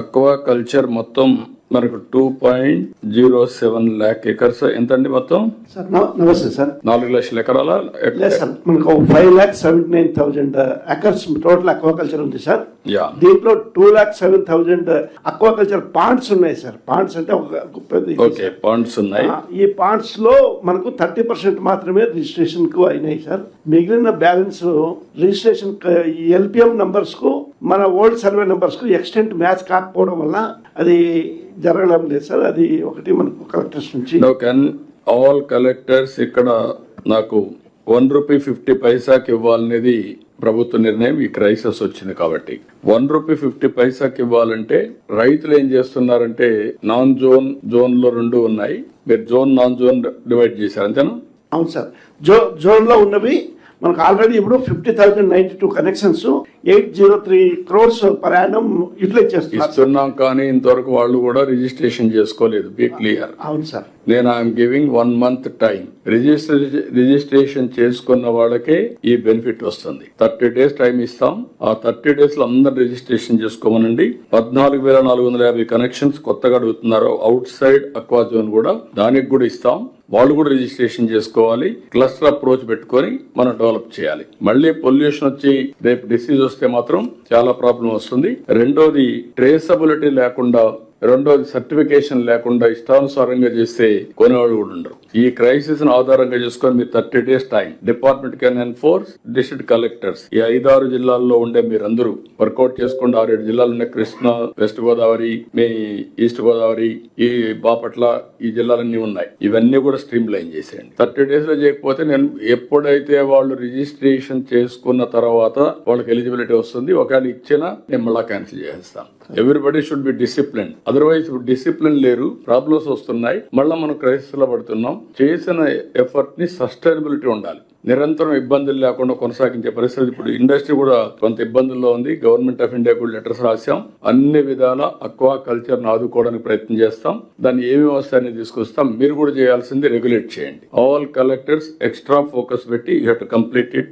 Aqua culture మొత్తం మనకు two point zero seven lakh acres. ఎంత అండి మొత్తం నమస్తే సార్. నాలుగు లక్షల ఎకరాల? సార్ మనకు five lakh seventy nine thousand acres total aquaculture ఉంది సార్. యా. దీంట్లో two lakh seven thousand aquaculture ponds ఉన్నాయి సార్. పాండ్స్ అంటే ఒక ఓకే పాయింట్స్ ఉన్నాయి. ఈ పాండ్స్లో మనకు థర్టీ పర్సెంట్ మాత్రమే రిజిస్ట్రేషన్కు అయినాయి సార్. మిగిలిన బ్యాలెన్స్ రిజిస్ట్రేషన్ ఎల్పిఎం నంబర్స్కు మన ఓల్డ్ సర్వే నంబర్స్కు ఎక్స్టెంట్ మ్యాచ్ కాకపోవడం వల్ల అది జరగడం లేదు సార్. అది ఒకటి మనకు కలెక్టర్స్ నుంచి. ఆల్ కలెక్టర్స్ ఇక్కడ నాకు వన్ రూపీ ఫిఫ్టీ పైసాకి ఇవ్వాలనేది ప్రభుత్వ నిర్ణయం. ఈ క్రైసిస్ వచ్చింది కాబట్టి వన్ రూపీ ఫిఫ్టీ పైసాకి ఇవ్వాలంటే రైతులు ఏం చేస్తున్నారంటే నాన్ జోన్ జోన్లో రెండు ఉన్నాయి. మీరు జోన్ నాన్ జోన్ డివైడ్ చేశారు అంతేనా? అవును సార్. జో జోన్లో ఉన్నవి మనకు ఆల్రెడీ ఇప్పుడు fifty thousand ninety two connections eight zero three crores per annum utilise చేస్తున్నారు. ఇస్తున్నాం కానీ ఇంతవరకు వాళ్ళు కూడా రిజిస్ట్రేషన్ చేసుకోలేదు బీ క్లియర్. అవును సార్. నేను I'm giving one month time. Register registration చేసుకున్న వాళ్ళకే ఈ బెనిఫిట్ వస్తుంది. థర్టీ డేస్ టైం ఇస్తాం. ఆ థర్టీ డేస్లో అందరు రిజిస్ట్రేషన్ చేసుకోమనండి. పద్నాలుగు వేల నాలుగు వందల యాభై కనెక్షన్స్ కొత్తగా అడుగుతున్నారు అవుట్ సైడ్ అక్వా జోన్ కూడా దానికి కూడా ఇస్తాం. వాళ్ళు కూడా రిజిస్ట్రేషన్ చేసుకోవాలి. క్లస్టర్ అప్రోచ్ పెట్టుకొని మనం డెవలప్ చేయాలి. మళ్ళీ పొల్యూషన్ వచ్చి రేపు డిసీజ్ చూస్తే మాత్రం చాలా ప్రాబ్లం వస్తుంది. రెండోది ట్రేసబిలిటీ లేకుండా రెండోది సర్టిఫికేషన్ లేకుండా ఇష్టానుసారంగా చేస్తే కొనేవాళ్ళు కూడా ఉండరు. ఈ క్రైసిస్ను ఆధారంగా చేసుకొని మీరు thirty days time department can enforce district collectors. ఈ ఐదారు జిల్లాల్లో ఉండే మీరందరూ వర్కౌట్ చేసుకోండి ఆరేడు జిల్లాలు ఉన్నాయి కృష్ణా వెస్ట్ గోదావరి మీ ఈస్ట్ గోదావరి ఈ బాపట్ల ఈ జిల్లాలన్నీ ఉన్నాయి. ఇవన్నీ కూడా స్ట్రీమ్ లైన్ చేసేయండి. థర్టీ డేస్లో చేయకపోతే నేను ఎప్పుడైతే వాళ్ళు రిజిస్ట్రేషన్ చేసుకున్న తర్వాత వాళ్ళకి ఎలిజిబిలిటీ వస్తుంది ఒకవేళ ఇచ్చినా నేను మళ్ళా క్యాన్సిల్ చేసేస్తాను. Everybody should be discipline otherwise discipline లేరు ప్రాబ్లమ్స్ వస్తున్నాయి. మళ్ళీ మనం క్రైసిస్ పడుతున్నాం. చేసిన ఎఫర్ట్ని సస్టైనబిలిటీ ఉండాలి. నిరంతరం ఇబ్బందులు లేకుండా కొనసాగించే పరిస్థితి ఇప్పుడు ఇండస్ట్రీ కూడా కొంత ఇబ్బందుల్లో ఉంది. గవర్నమెంట్ ఆఫ్ ఇండియా కూడా లెటర్స్ రాశాం. అన్ని విధాల అక్వా కల్చర్ ఆదుకోవడానికి ప్రయత్నం చేస్తాం. దాన్ని ఏమి వస్తాయని తీసుకొస్తాం? మీరు కూడా చేయాల్సింది రెగ్యులేట్ చేయండి. ఆల్ కలెక్టర్స్ ఎక్స్ట్రా ఫోకస్ పెట్టి you have to complete it